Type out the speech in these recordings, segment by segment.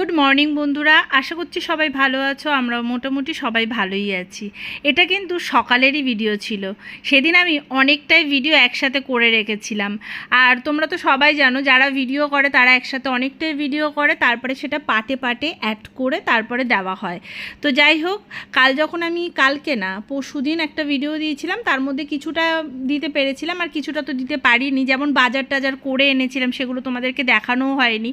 Good morning বন্ধুরা, আশা করছি সবাই ভালো আছো আমরা মোটামুটি সবাই ভালোই আছি। এটা কিন্তু সকালেরই ভিডিও ছিল। সেদিন আমি অনেকটাই ভিডিও একসাথে করে রেখেছিলাম। আর তোমরা তো সবাই জানো, যারা ভিডিও করে তারা একসাথে অনেকটাই ভিডিও করে, তারপরে সেটা পাটে পাটে অ্যাড করে তারপরে দেওয়া হয়। তো যাই হোক, কাল যখন আমি, কালকে না, পরশু দিন একটা ভিডিও দিয়েছিলাম, তার মধ্যে কিছুটা দিতে পেরেছিলাম, আর কিছুটা তো দিতে পারিনি। যেমন বাজার টাজার করে এনেছিলাম, সেগুলো তোমাদেরকে দেখানোও হয়নি।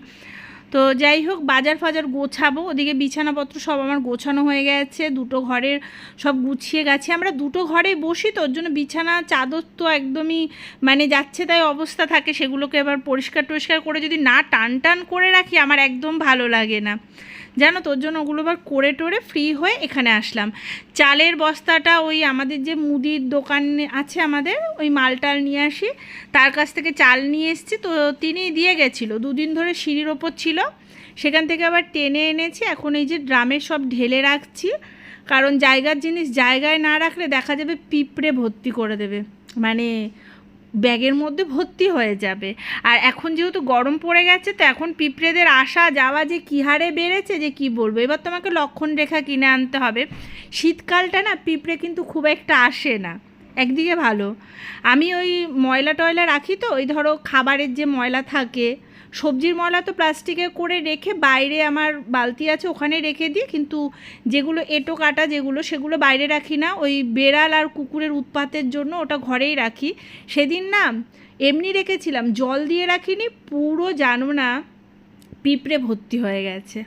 তো যাই হোক, বাজার ফাজার গোছাবো। ওদিকে বিছানাপত্র সব আমার গোছানো হয়ে গেছে, দুটো ঘরের সব গুছিয়ে গেছে। আমরা দুটো ঘরে বসি তো, ওর জন্য বিছানা, চাদর তো একদমই মানে যাচ্ছে তাই অবস্থা থাকে। সেগুলোকে এবার পরিষ্কার টরিষ্কার করে যদি না টান টান করে রাখি, আমার একদম ভালো লাগে না। জানো তোর জন্য ওগুলো আবার করে টোরে ফ্রি হয়ে এখানে আসলাম। চালের বস্তাটা ওই আমাদের যে মুদির দোকান আছে আমাদের, ওই মালটাল নিয়ে আসি। তার কাছ থেকে চাল নিয়ে এসেছি, তো তিনি দিয়ে গেছিল। দুদিন ধরে সিঁড়ির ওপর ছিল। সেখান থেকে আবার টেনে এনেছি। এখন এই যে ড্রামে সব ঢেলে রাখছি। কারণ জায়গার জিনিস জায়গায় না রাখলে দেখা যাবে পিঁপড়ে ভর্তি করে দেবে। মানে ব্যাগের মধ্যে ভর্তি হয়ে যাবে। আর এখন যেহেতু গরম পড়ে গেছে, তো এখন পিঁপড়েদের আসা যাওয়া যে কী হারে বেড়েছে যে কি বলব? এবার তোমাকে লক্ষণ রেখা কিনে আনতে হবে। শীতকালটা না পিঁপড়ে কিন্তু খুব একটা আসে না। একদিকে ভালো। আমি ওই ময়লা টয়লা রাখি তো, ওই ধরো খাবারের যে ময়লা থাকে সবজির ময়লা তো প্লাস্টিকে করে রেখে বাইরে আমার বালতি আছে, ওখানে রেখে দিই। কিন্তু যেগুলো এঁটো কাটা যেগুলো, সেগুলো বাইরে রাখি না। ওই বেড়াল আর কুকুরের উৎপাতের জন্য ওটা ঘরেই রাখি। সেদিন না এমনি রেখেছিলাম, জল দিয়ে রাখিনি, পুরো জানো না পিঁপড়ে ভর্তি হয়ে গেছে।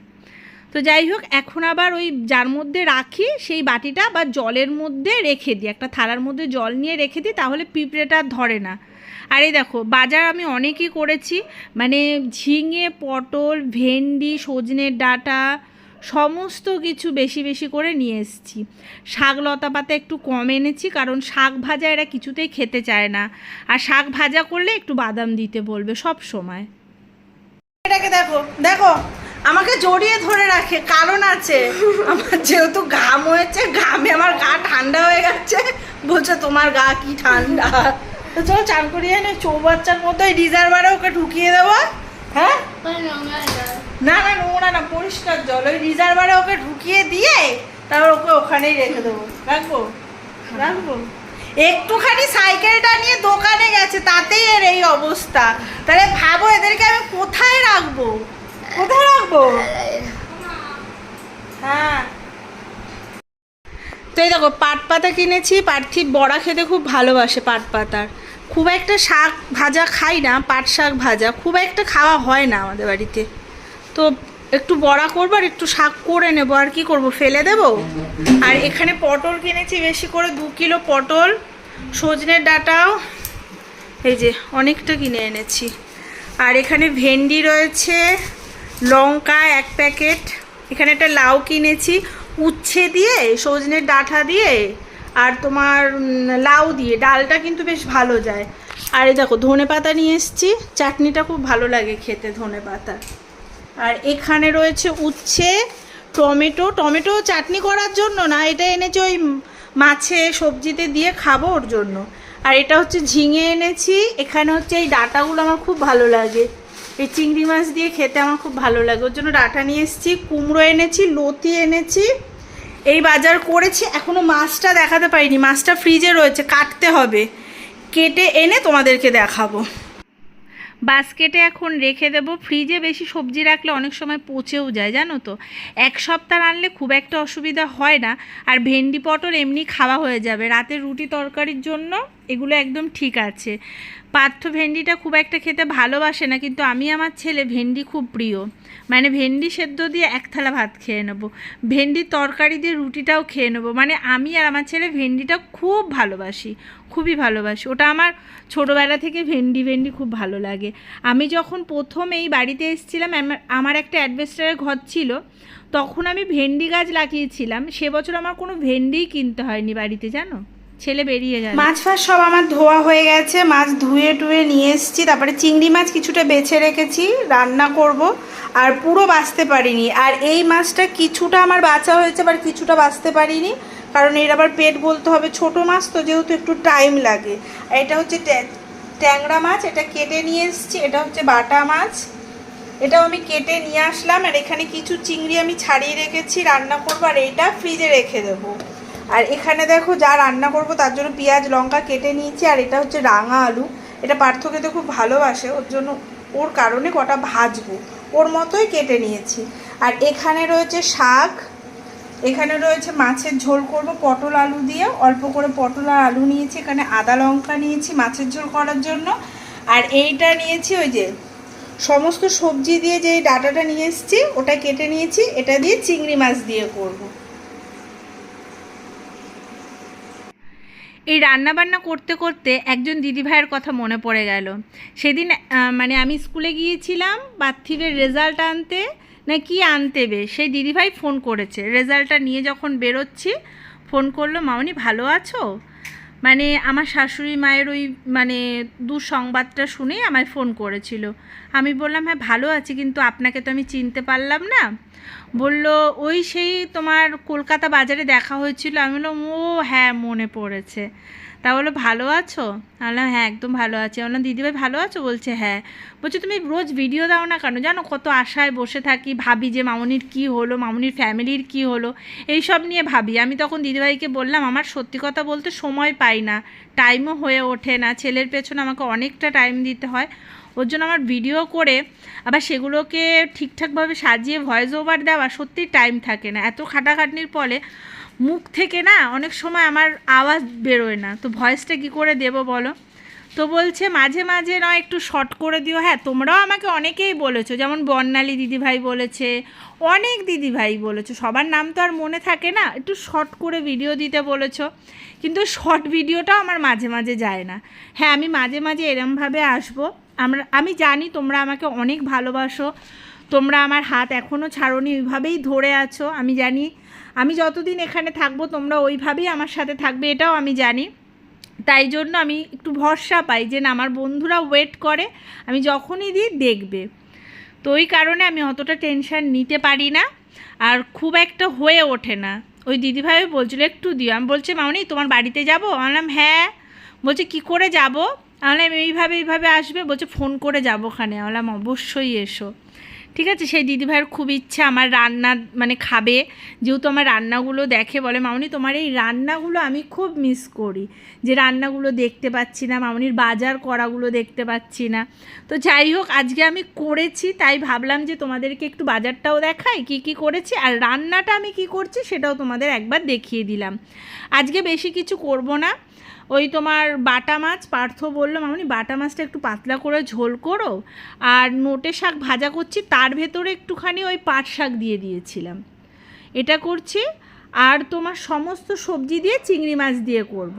তো যাই হোক, এখন আবার ওই যার মধ্যে রাখি, সেই বাটিটা বা জলের মধ্যে রেখে দিই। একটা থালার মধ্যে জল নিয়ে রেখে দিই, তাহলে পিঁপড়েটা ধরে না। আর এই দেখো, বাজার আমি অনেকই করেছি মানে ঝিঙে, পটল, ভেন্ডি, সজনের ডাঁটা, সমস্ত কিছু বেশি বেশি করে নিয়ে এসেছি। শাক লতা পাতা একটু কম এনেছি, কারণ শাক ভাজা এরা কিছুতেই খেতে চায় না। আর শাক ভাজা করলে একটু বাদাম দিতে বলবে সব সময়। এটাকে দেখো দেখো, আমাকে জড়িয়ে ধরে রাখে, কারণ আছে। আমার যেহেতু ঘাম হয়েছে, ঘামে আমার গা ঠান্ডা হয়ে গেছে, বলছে তোমার গা কি ঠান্ডা? তো চলো চান করিয়ে এনে চৌবাচ্চার মতো এই রিজার্ভারে ওকে ঢুকিয়ে দেবো হ্যাঁ? না না নোংরা না পরিষ্কার জল, ওই রিজার্ভারে ওকে ঢুকিয়ে দিয়ে তারপর ওকে ওখানেই রেখে দেবো। রাখব? রাখব? একটুখানি সাইকেলটা নিয়ে দোকানে গেছে, তাতেই এর এই অবস্থা। তাহলে ভাবো এদেরকে আমি কোথায় রাখব? কোথায় রাখব? হ্যাঁ। তো এই দেখো পাট পাতা কিনেছি, পার্থিব বড়া খেতে খুব ভালোবাসে পাট পাতার খুব একটা শাক ভাজা খাই না, পাট শাক ভাজা। খুব একটা খাওয়া হয় না আমাদের বাড়িতে। তো একটু বড়া করব আর একটু শাক করে নেব। আর কি করব, ফেলে দেব? আর এখানে পটল কিনেছি বেশি করে, দু কিলো পটল, সজনের ডাঁটাও। এই যে, অনেকটা কিনে এনেছি। আর এখানে ভেন্ডি রয়েছে, লঙ্কা এক প্যাকেট। এখানে একটা লাউ কিনেছি। উচ্ছে দিয়ে, সজনের ডাঁটা দিয়ে। আর তোমার লাউ দিয়ে ডালটা কিন্তু বেশ ভালো যায়। আর এই দেখো, ধনে পাতা নিয়ে এসেছি। চাটনিটা খুব ভালো লাগে খেতে ধনে পাতা। আর এখানে রয়েছে উচ্ছে, টমেটো। টমেটো চাটনি করার জন্য না, এটা এনেছি ওই মাছে সবজিতে দিয়ে খাব ওর জন্য। আর এটা হচ্ছে ঝিঙে এনেছি। এখানে হচ্ছে এই ডাটাগুলো আমার খুব ভালো লাগে। এই চিংড়ি মাছ দিয়ে খেতে আমার খুব ভালো লাগে। ওর জন্য ডাটা নিয়ে এসেছি। কুমড়ো এনেছি, লতি এনেছি। এই বাজার করেছি, এখনও মাছটা দেখাতে পারিনি। মাছটা ফ্রিজে রয়েছে, কাটতে হবে। কেটে এনে তোমাদেরকে দেখাবো। বাস্কেটে এখন রেখে দেব। ফ্রিজে বেশি সবজি রাখলে অনেক সময় পচেও যায়, জানো তো? এক সপ্তাহ আনলে খুব একটা অসুবিধা হয় না। আর ভেন্ডি, পটল এমনি খাওয়া হয়ে যাবে। রাতে রুটি তরকারির জন্য এগুলো একদম ঠিক আছে। পার্থ ভেন্ডিটা খুব একটা খেতে ভালোবাসে না, কিন্তু আমি আমার ছেলে ভেন্ডি খুব প্রিয়। মানে ভেন্ডি সেদ্ধ দিয়ে এক থালা ভাত খেয়ে নেব। ভেন্ডির তরকারি দিয়ে রুটিটাও খেয়ে নেব। মানে আমি আর আমার ছেলে ভেন্ডিটা খুব ভালোবাসি। খুবই ভালোবাসি। ওটা আমার ছোটোবেলা থেকে ভেন্ডি ভেন্ডি খুব ভালো লাগে। আমি যখন প্রথম এই বাড়িতে এসেছিলাম, আমার- একটা অ্যাডভেস্টারের ঘর ছিল, তখন আমি ভেন্ডি গাছ লাগিয়েছিলাম। সে বছর আমার কোনো ভেন্ডিই কিনতে হয়নি বাড়িতে, জানো? ছেলে বেরিয়ে গেল মাছ ফাছ সব আমার ধোয়া হয়ে গেছে, মাছ ধুয়ে টুয়ে নিয়ে এসেছি, তারপরে চিংড়ি মাছ কিছুটা বেছে রেখেছি, রান্না করব, আর পুরো বাঁচতে পারিনি। আর এই মাছটা কিছুটা আমার বাঁচা হয়েছে, আবার কিছুটা বাঁচতে পারিনি। কারণ এর আবার পেট বলতে হবে ছোট মাছ, তো যেহেতু একটু টাইম লাগে। আর এটা হচ্ছে ট্যা- ট্যাংরা মাছ, এটা কেটে নিয়ে এসেছি, এটা হচ্ছে বাটা মাছ। এটাও আমি কেটে নিয়ে আসলাম, আর এখানে কিছু চিংড়ি আমি ছাড়িয়ে রেখেছি, রান্না করব, আর এটা ফ্রিজে রেখে দেবো। আর এখানে দেখো যা রান্না করব, তার জন্য পেঁয়াজ, লঙ্কা কেটে নিয়েছি, আর এটা হচ্ছে রাঙা আলু। এটা পার্থ খেতে খুব ভালোবাসে, ওর জন্য ওর কারণে কটা ভাজবো। ওর মতোই কেটে নিয়েছি। আর এখানে রয়েছে শাক এখানে রয়েছে মাছের ঝোল করব, পটল আলু দিয়ে। অল্প করে পটল আর আলু নিয়েছি, এখানে আদা লঙ্কা নিয়েছি মাছের ঝোল করার জন্য। আর এইটা নিয়েছি ওই যে সমস্ত সবজি দিয়ে যে ডাটাটা নিয়ে এসেছি, ওটা কেটে নিয়েছি, এটা দিয়ে চিংড়ি মাছ দিয়ে করব। এই রান্না বান্না করতে করতে একজন দিদিভাইয়ের কথা মনে পড়ে গেল। সেদিন মানে আমি স্কুলে গিয়েছিলাম পার্থিবের রেজাল্ট আনতে। না কি আনতে বে? সেই দিদিভাই ফোন করেছে। রেজাল্টটা নিয়ে যখন বেরোচ্ছি, ফোন করল, মামনি, ভালো আছো? মানে আমার শাশুড়ি মায়ের ওই মানে দুঃসংবাদটা শুনেই আমায় ফোন করেছিল। আমি বললাম হ্যাঁ ভালো আছি, কিন্তু আপনাকে তো আমি চিনতে পারলাম না। বলল, ওই সেই তোমার কলকাতা বাজারে দেখা হয়েছিল। আমি বললাম, ও হ্যাঁ মনে পড়েছে। তা বলল ভালো আছো? বললাম হ্যাঁ একদম ভালো আছি। বললাম, দিদিভাই, ভালো আছো? বলছে হ্যাঁ। বলছে, তুমি রোজ ভিডিও দাও না কেন? জানো কত আশায় বসে থাকি, ভাবি যে মামনির কি হলো, মামনির ফ্যামিলির কি হলো এই সব নিয়ে ভাবি। আমি তখন দিদিভাইকে বললাম, আমার সত্যি কথা বলতে সময় পাই না টাইমও হয়ে ওঠে না, ছেলের পেছনে আমাকে অনেকটা টাইম দিতে হয়। ওর জন্য আমার ভিডিও করে আবার সেগুলোকে ঠিকঠাকভাবে সাজিয়ে ভয়েস ওভার দেওয়া সত্যিই টাইম থাকে না। এত খাটাখাটনির ফলে মুখ থেকে না অনেক সময় আমার আওয়াজ বেরোয় না। তো ভয়েসটা কী করে দেবো বলো? তো বলছে, মাঝে মাঝে নয়, একটু শর্ট করে দিও। হ্যাঁ তোমরাও আমাকে অনেকেই বলেছ, যেমন বর্ণালী দিদিভাই বলেছে, অনেক দিদিভাই বলেছ, সবার নাম তো আর মনে থাকে না, একটু শর্ট করে ভিডিও দিতে বলেছ, কিন্তু শর্ট ভিডিওটাও আমার মাঝে মাঝে যায় না। হ্যাঁ আমি মাঝে মাঝে এরমভাবে আসব। আমরা, আমি জানি তোমরা আমাকে অনেক ভালোবাসো, তোমরা আমার হাত এখনও ছাড়োনি, ওইভাবেই ধরে আছো। আমি জানি আমি যতদিন এখানে থাকব, তোমরা ওইভাবেই আমার সাথে থাকবে, এটাও আমি জানি। তাই জন্য আমি একটু ভরসা পাই যে না, আমার বন্ধুরা ওয়েট করে, আমি যখনই দিই দেখবে। তো ওই কারণে আমি অতটা টেনশন নিতে পারি না, আর খুব একটা হয়ে ওঠে না। ওই দিদিভাই বলছিল, একটু দিও। আমি বলছি মামনি তোমার বাড়িতে যাব? বললাম হ্যাঁ। বলছে, কি করে যাব? আমি এইভাবে এইভাবে আসবে। বলছে, ফোন করে যাব ওখানে। বললাম, অবশ্যই এসো। ঠিক আছে? সেই দিদিভাইয়ের খুব ইচ্ছা আমার রান্না মানে খাবে। যেহেতু আমার রান্নাগুলো দেখে বলে, মামনি, তোমার এই রান্নাগুলো আমি খুব মিস করি। যে রান্নাগুলো দেখতে পাচ্ছি না, মামনির বাজার করাগুলো দেখতে পাচ্ছি না। তো যাই হোক, আজকে আমি করেছি, তাই ভাবলাম যে তোমাদেরকে একটু বাজারটাও দেখাই, কি কি করেছি, আর রান্নাটা আমি কি করছি সেটাও তোমাদের একবার দেখিয়ে দিলাম। আজকে বেশি কিছু করব না। ওই তোমার বাটা মাছ, পার্থ বলল, মামনি, বাটা মাছটা একটু পাতলা করে ঝোল করো আর নোটে শাক ভাজা করছি, তার ভেতরে একটুখানি ওই পাট শাক দিয়ে দিয়েছিলাম। এটা করছি আর তোমার সমস্ত সবজি দিয়ে চিংড়ি মাছ দিয়ে করব।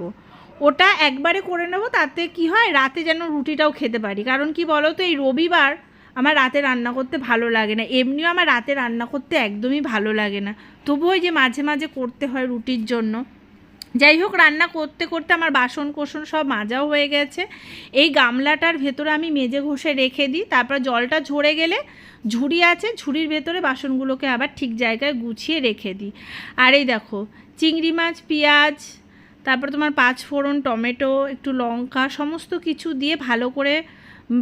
ওটা একবারে করে নেব, তাতে কি হয়, রাতে যেন রুটিটাও খেতে পারি। কারণ কি বলো তো এই রবিবার আমার রাতে রান্না করতে ভালো লাগে না। এমনিও আমার রাতে রান্না করতে একদমই ভালো লাগে না। তবুও ওই যে মাঝে মাঝে করতে হয় রুটির জন্য। যাই হোক, রান্না করতে করতে আমার বাসন কোসন সব মাজাও হয়ে গেছে। এই গামলাটার ভেতরে আমি মেজে ঘষে রেখে দিই, তারপর জলটা ঝরে গেলে ঝুড়ি আছে, ঝুড়ির ভেতরে বাসনগুলোকে আবার ঠিক জায়গায় গুছিয়ে রেখে দিই। আর এই দেখো, চিংড়ি মাছ, পেঁয়াজ, তারপর তোমার পাঁচ ফোড়ন টমেটো, একটু লঙ্কা, সমস্ত কিছু দিয়ে ভালো করে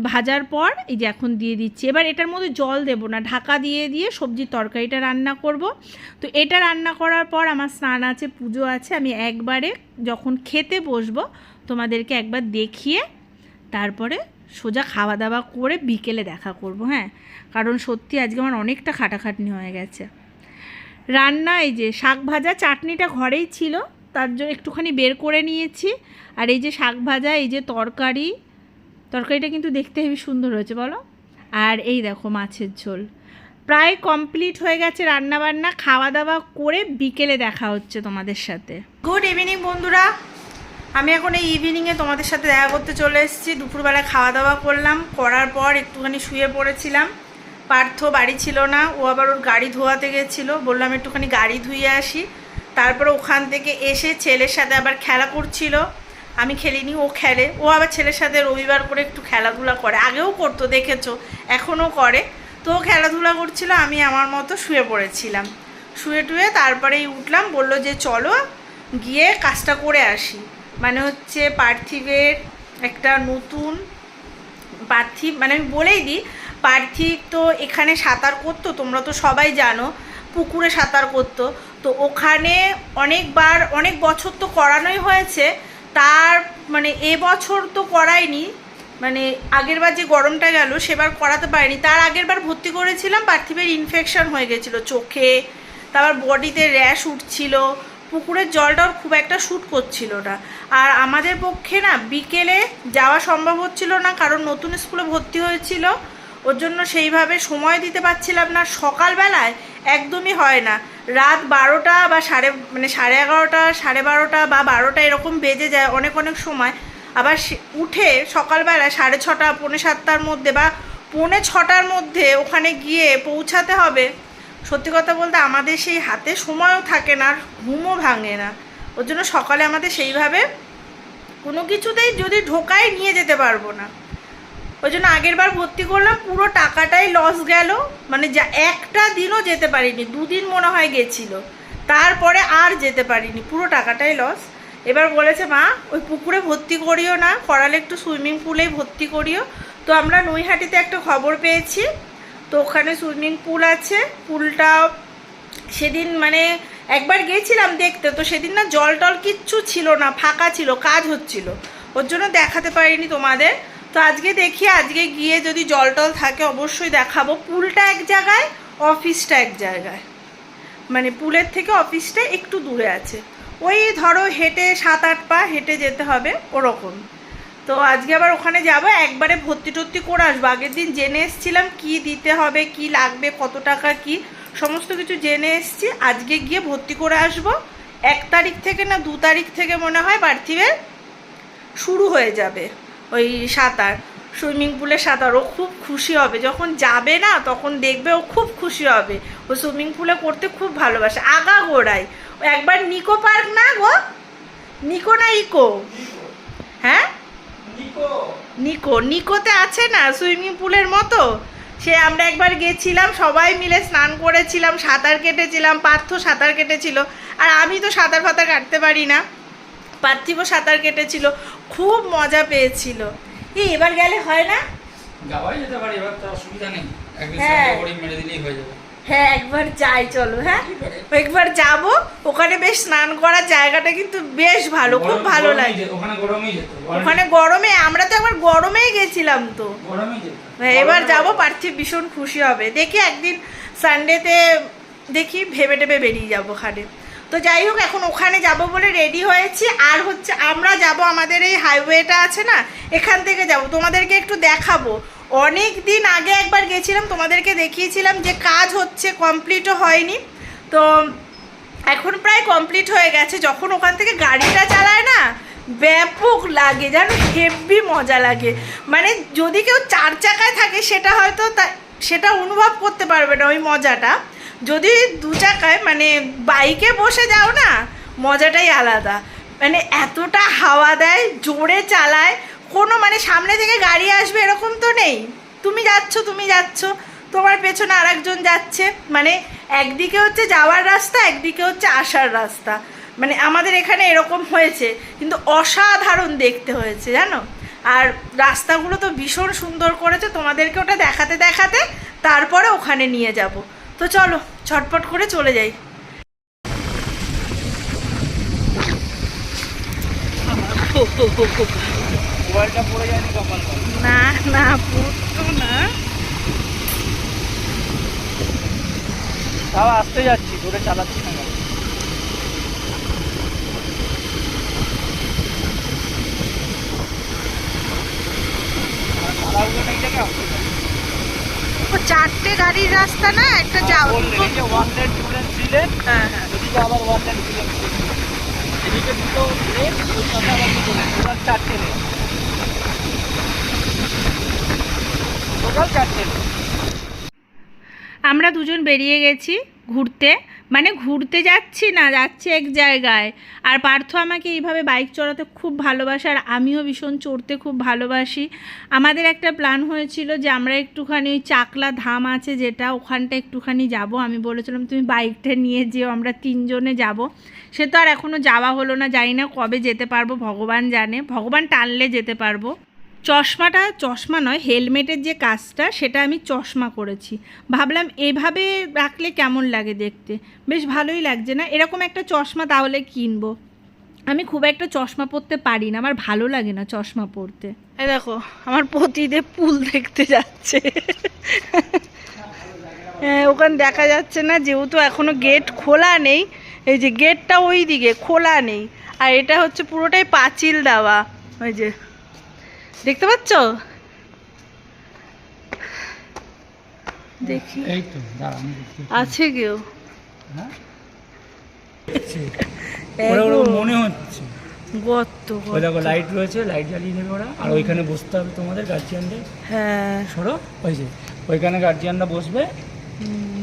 ভাজার পর এই যে এখন দিয়ে দিচ্ছি। এবার এটার মধ্যে জল দেবো না, ঢাকা দিয়ে দিয়ে সবজির তরকারিটা রান্না করব। তো এটা রান্না করার পর আমার স্নান আছে, পুজো আছে, আমি একবারে যখন খেতে বসবো তোমাদেরকে একবার দেখিয়ে তারপরে সোজা খাওয়া দাওয়া করে বিকেলে দেখা করব হ্যাঁ? কারণ সত্যি আজকে আমার অনেকটা খাটাখাটনি হয়ে গেছে। রান্না এই যে শাক ভাজা, চাটনিটা ঘরেই ছিল, তার জন্য একটুখানি বের করে নিয়েছি। আর এই যে শাক ভাজা, এই যে তরকারি তরকারিটা কিন্তু দেখতে হেবি সুন্দর হয়েছে, বলো? আর এই দেখো মাছের ঝোল। প্রায় কমপ্লিট হয়ে গেছে রান্না বান্না খাওয়া দাওয়া করে বিকেলে দেখা হচ্ছে তোমাদের সাথে। গুড ইভিনিং বন্ধুরা। আমি এখন এই ইভিনিংয়ে তোমাদের সাথে দেখা করতে চলে এসেছি। দুপুরবেলা খাওয়া দাওয়া করলাম, করার পর একটুখানি শুয়ে পড়েছিলাম। পার্থ বাড়ি ছিল না, ও আবার ওর গাড়ি ধোয়াতে গেছিল। বললাম একটুখানি গাড়ি ধুয়ে আসি। তারপর ওখান থেকে এসে ছেলের সাথে আবার খেলা করছিল। আমি খেলিনি, ও খেলে। ও আবার ছেলের সাথে রবিবার করে একটু খেলাধুলা করে। আগেও করতো, দেখেছ? এখনও করে। তো খেলাধুলা করছিল, আমি আমার মতো শুয়ে পড়েছিলাম। শুয়ে টুয়ে তারপরেই উঠলাম, বলল যে চলো গিয়ে কাজটা করে আসি। মানে হচ্ছে পার্থিবের একটা নতুন পার্থিব মানে আমি বলেই দিই, পার্থিব তো এখানে সাঁতার করতো, তোমরা তো সবাই জানো, পুকুরে সাঁতার করতো। তো ওখানে অনেকবার, অনেক বছর তো করানোই হয়েছে তার মানে এবছর তো করায়নি মানে আগেরবার যে গরমটা গেল সেবার করাতে পারিনি। তার আগেরবার ভর্তি করেছিলাম, পার্থিবের ইনফেকশন হয়ে গেছিল চোখে, তারপর বডিতে র্যাশ উঠছিল, পুকুরের জলটা ওর খুব একটা শ্যুট করছিল না। আর আমাদের পক্ষে না বিকেলে যাওয়া সম্ভব হচ্ছিল না, কারণ নতুন স্কুলে ভর্তি হয়েছিল ওর জন্য সেইভাবে সময় দিতে পারছিলাম না। সকালবেলায় একদমই হয় না। রাত বারোটা বা সাড়ে মানে সাড়ে এগারোটা, সাড়ে বারোটা বা বারোটা এরকম বেজে যায় অনেক অনেক সময়। আবার উঠে সকালবেলায় সাড়ে ছটা, পৌনে সাতটার মধ্যে বা পৌনে ছটার মধ্যে ওখানে গিয়ে পৌঁছাতে হবে। সত্যি কথা বলতে আমাদের সেই হাতে সময়ও থাকে না, আর ঘুমও ভাঙে না। ওর জন্য সকালে আমাদের সেইভাবে কোনো কিছুতেই যদি ঢোকাই নিয়ে যেতে পারব না। ওই জন্য আগের বার ভর্তি করলাম, পুরো টাকাটাই লস গেল। মানে যা, একটা দিনও যেতে পারিনি, দুদিন মনে হয় গেছিল। তারপরে আর যেতে পারিনি, পুরো টাকাটাই লস এবার বলেছে, মা, ওই পুকুরে ভর্তি করিও না, করালে একটু সুইমিং পুলেই ভর্তি করিও। তো আমরা নৈহাটিতে একটা খবর পেয়েছি, তো ওখানে সুইমিং পুল আছে পুলটা সেদিন মানে একবার গেছিলাম দেখতে, তো সেদিন না জল টল কিচ্ছু ছিল না, ফাঁকা ছিল, কাজ হচ্ছিল। ওর জন্য দেখাতে পারিনি তোমাদের। তো আজকে দেখি, আজকে গিয়ে যদি জল টল থাকে অবশ্যই দেখাবো। পুলটা এক জায়গায়, অফিসটা এক জায়গায়। মানে পুলের থেকে অফিসটা একটু দূরে আছে। ওই ধরো হেঁটে সাত, আট পা হেঁটে যেতে হবে, ওরকম। তো আজকে আবার ওখানে যাব, একবারে ভর্তি টর্তি করে আসব। আগের দিন জেনে এসেছিলাম কি দিতে হবে, কি লাগবে, কত টাকা, কি। সমস্ত কিছু জেনে এসেছি। আজকে গিয়ে ভর্তি করে আসব। এক তারিখ থেকে না দু তারিখ থেকে মনে হয় পার্থিবের শুরু হয়ে যাবে। ওই সাঁতার সুইমিং পুলে সাঁতার ও খুব খুশি হবে। যখন যাবে না তখন দেখবে ও খুব খুশি হবে। ও সুইমিং পুলে করতে খুব ভালোবাসে। আগা গোড়ায়। ও একবার নিকো পার্ক না গো? নিকো না ইকো? হ্যাঁ? নিকো। নিকোতে আছে না সুইমিং পুলের মতো? সে আমরা একবার গেছিলাম সবাই মিলে স্নান করেছিলাম সাঁতার কেটেছিলাম পার্থ সাঁতার কেটেছিল। আর আমি তো সাঁতার ফাতার কাটতে পারি না। পার্থিবও সাঁতার কেটেছিল খুব মজা পেয়েছিল। এই এবার গেলে হয় না? যাওয়াই যেতে পারে এবার তো অসুবিধা নেই। একদিন হ্যাঁ। সঙ্গে মেরে দিলেই হয়ে যাবে। হ্যাঁ একবার যাই চলো হ্যাঁ? একবার যাব ওখানে বেশ স্নান করার জায়গাটা কিন্তু বেশ ভালো খুব ভালো লাগে। ওখানে গরমে- আমরা তো একবার গরমেই গেছিলাম তো। হ্যাঁ, এবার যাব পার্থিব ভীষণ খুশি হবে। দেখি একদিন সানডেতে দেখি ভেবে টেবে বেরিয়ে যাব ওখানে। তো যাই হোক, এখন ওখানে যাব বলে রেডি হয়েছি। আর হচ্ছে, আমরা যাব, আমাদের এই হাইওয়েটা আছে না, এখান থেকে যাব। তোমাদেরকে একটু দেখাবো। অনেক দিন আগে একবার গেছিলাম, তোমাদেরকে দেখিয়েছিলাম যে কাজ হচ্ছে কমপ্লিটও হয়নি। তো এখন প্রায় কমপ্লিট হয়ে গেছে। যখন ওখান থেকে গাড়িটা চালায় না, ব্যাপক লাগে, জানো হেভি মজা লাগে। মানে যদি কেউ চার চাকায় থাকে, সেটা হয়তো তা- সেটা অনুভব করতে পারবে না ওই মজাটা। যদি দু চাকায় মানে বাইকে বসে যাও না, মজাটাই আলাদা। মানে এতটা হাওয়া দেয়, জোরে চালায়, কোনো মানে সামনে থেকে গাড়ি আসবে এরকম তো নেই। তুমি যাচ্ছ তুমি যাচ্ছ, তোমার পেছনে আরেকজন যাচ্ছে। মানে একদিকে হচ্ছে যাওয়ার রাস্তা, একদিকে হচ্ছে আসার রাস্তা। মানে আমাদের এখানে এরকম হয়েছে, কিন্তু অসাধারণ দেখতে হয়েছে, জানো? আর রাস্তাগুলো তো ভীষণ সুন্দর করেছে, তোমাদেরকে ওটা দেখাতে দেখাতে তারপরে ওখানে নিয়ে যাব। তো চলো, ছটপট করে চলে যাই। না না পড়তো না তাও আসতে যাচ্ছি, দূরে চালাচ্ছি না গাড়ি। আর তাড়াহুড়ো নেই দেখে চারটে গাড়ির রাস্তা না একটা যাও। হ্যাঁ lane। আমরা দুজন বেরিয়ে গেছি ঘুরতে। মানে ঘুরতে যাচ্ছি না, যাচ্ছি এক জায়গায়। আর পার্থ আমাকে এইভাবে বাইক চড়াতে খুব ভালোবাসে, আর আমিও ভীষণ চড়তে খুব ভালোবাসি। আমাদের একটা প্ল্যান হয়েছিল যে আমরা একটুখানি ওই চাকলা ধাম আছে যেটা, ওখানটা একটুখানি যাব। আমি বলেছিলাম, তুমি বাইকটা নিয়ে যেও, আমরা তিনজনে যাব। সে তো আর এখনও যাওয়া হলো না, জানি না কবে যেতে পারব, ভগবান জানে। ভগবান টানলে যেতে পারব। চশমাটা চশমা নয়, হেলমেটের যে কাজটা, সেটা আমি চশমা করেছি। ভাবলাম এভাবে রাখলে কেমন লাগে দেখতে? বেশ ভালোই লাগছে না? এরকম একটা চশমা তাহলে কিনবো। আমি খুব একটা চশমা পরতে পারি না, আমার ভালো লাগে না চশমা পরতে। এই দেখো, আমার পতিদেব পুল দেখতে যাচ্ছে। হ্যাঁ ওখানে দেখা যাচ্ছে না, যেহেতু এখনও গেট খোলা নেই, এই যে গেটটা ওই দিকে খোলা নেই। আর এটা হচ্ছে পুরোটাই পাঁচিল দেওয়া, ওই যে। দেখতে পাচ্ছ? দেখি। এই তো দাঁড়া আমি দেখছি। আছে কেউ? হ্যাঁ? ওরা ওরা মনে হচ্ছে। গর্ত ওই দেখো লাইট রয়েছে লাইট জ্বালিয়ে দেবে ওরা। আর ওইখানে বসতে হবে তোমাদের গার্জিয়ানদের হ্যাঁ। সরো ওই যে ওইখানে গার্জিয়ানরা বসবে।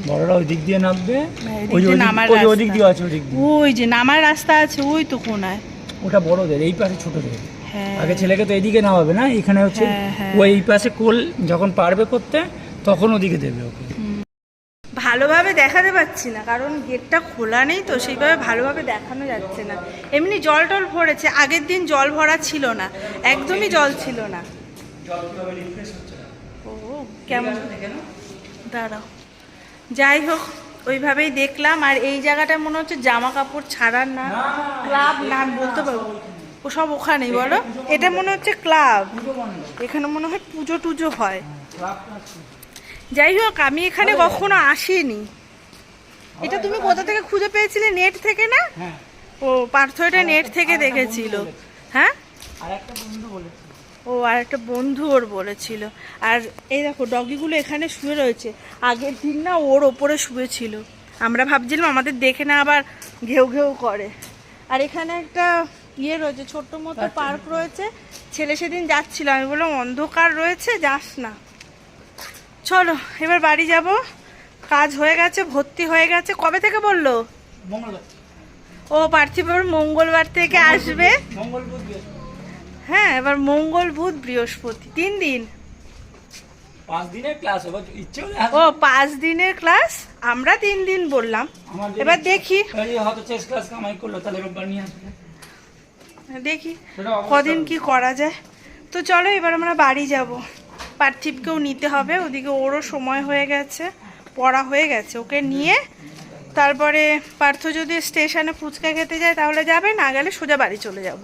বড়রা ওই দিক দিয়ে নামবে। হ্যাঁ, ওই ওই দিক-। দিয়ে আছে দিয়ে। ওই যে নামার রাস্তা আছে ওই তো কোনায়। ওটা বড়দের এই পাশে ছোটদের। হ্যাঁ আগে ছেলেকে তো এদিকে নামাবে না এখানে হচ্ছে হ্যাঁ, হ্যাঁ। ও এই পাশে কোল যখন পারবে করতে তখন ওদিকে দেবে ওকে। ভালোভাবে দেখাতে পাচ্ছি না কারণ গেটটা খোলা নেই তো সেইভাবে ভালোভাবে দেখানো যাচ্ছে না। এমনি জল টল ভরেছে আগের দিন জল ভরা ছিল না একদমই জল ছিল না। ও কেমন? দাঁড়াও। যাই হোক ওইভাবেই দেখলাম আর এই জায়গাটা মনে হচ্ছে জামা কাপড় ছাড়ার না ক্লাব না বলতে পারব। ও সব ওখানেই বলো? এটা মনে হচ্ছে ক্লাব। এখানে মনে হয় পুজো টুজো হয়। যাই হোক আমি এখানে কখনো আসিনি। এটা তুমি কোথা থেকে খুঁজে পেয়েছিলে? নেট থেকে না? হ্যাঁ। ও পার্থ এটা নেট থেকে দেখেছিল। হ্যাঁ? ও আর একটা বন্ধু ওর বলেছিল। আর এই দেখো ডগিগুলো এখানে শুয়ে রয়েছে। আগের দিন না ওর ওপরে শুয়েছিল। আমরা ভাবছিলাম আমাদের দেখে না আবার ঘেউ ঘেউ করে। আর এখানে একটা ইয়ে রয়েছে ছোট্ট মতো পার্ক রয়েছে। ছেলে সেদিন যাচ্ছিল আমি বললাম অন্ধকার রয়েছে যাস না। চলো এবার বাড়ি যাব। কাজ হয়ে গেছে ভর্তি হয়ে গেছে। কবে থেকে বলল? ও পার্থিব মঙ্গলবার থেকে আসবে। হ্যাঁ এবার মঙ্গল বুধ বৃহস্পতি। তিন দিন। ও পাঁচ দিনের ক্লাস আমরা তিন দিন বললাম। এবার দেখি। হয়তো চেস ক্লাস কামাই করল তাহলে রোববার নিয়ে আসবে। দেখি কদিন কি করা যায়। তো চলো এবার আমরা বাড়ি যাব। পার্থিবকেও নিতে হবে ওদিকে ওরও সময় হয়ে গেছে পড়া হয়ে গেছে। ওকে নিয়ে তারপরে পার্থ যদি স্টেশনে ফুচকা খেতে যায় তাহলে যাবে না গেলে সোজা বাড়ি চলে যাব।